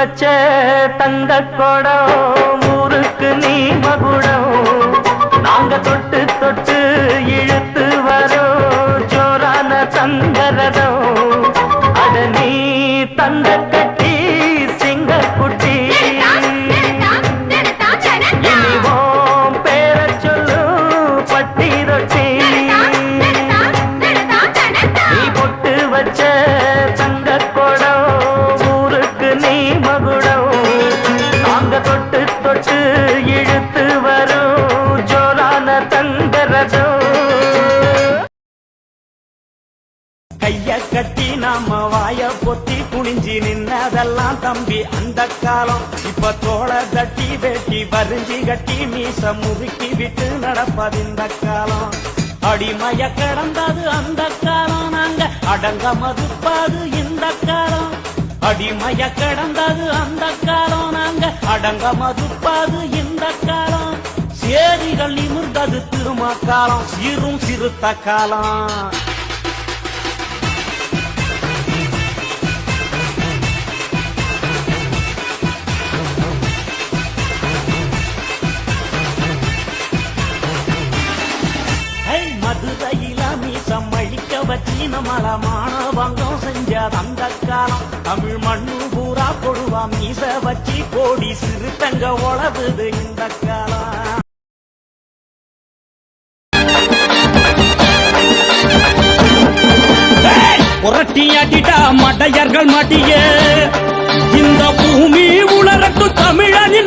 வச்ச தந்த கொடம் ஊருக்கு நீ மகுடம் நாங்க தொட்டு தொட்டு இழுத்து வரோம் ஜோரான தங்கரதம் அட நீ தந்த கைய கட்டி நாம வாய பொத்தி குனிஞ்சி நின்னதெல்லாம் தம்பி அந்த காலம். இப்ப தோள தட்டி வெட்டி வரிஞ்சி கட்டி மீச முறுக்கி விட்டு நடப்பது இந்த காலம். அடிமைய கடந்தது அந்த காலம். நாங்க அடங்க மதுப்பாது இந்த காலம். அடிமைய கடந்தது அந்த காலம். நாங்க அடங்க மதுப்பாது இந்த காலம். சேரிகள் நிமிர்ந்தது திரும காலம் சீரும் சிறுத்த காலம். ஹை, மதுரையில மீசம் அழிக்க மாணவங்கம் செஞ்ச அந்த காலம் தமிழ் மண்ணு பூரா கொடுவா மீச வச்சு கோடி சிறுத்தங்க உழவுது இந்த காலம். புரட்டி அடிடா மடையர்கள் மடியே. இந்த பூமி உலரட்டு தமிழனி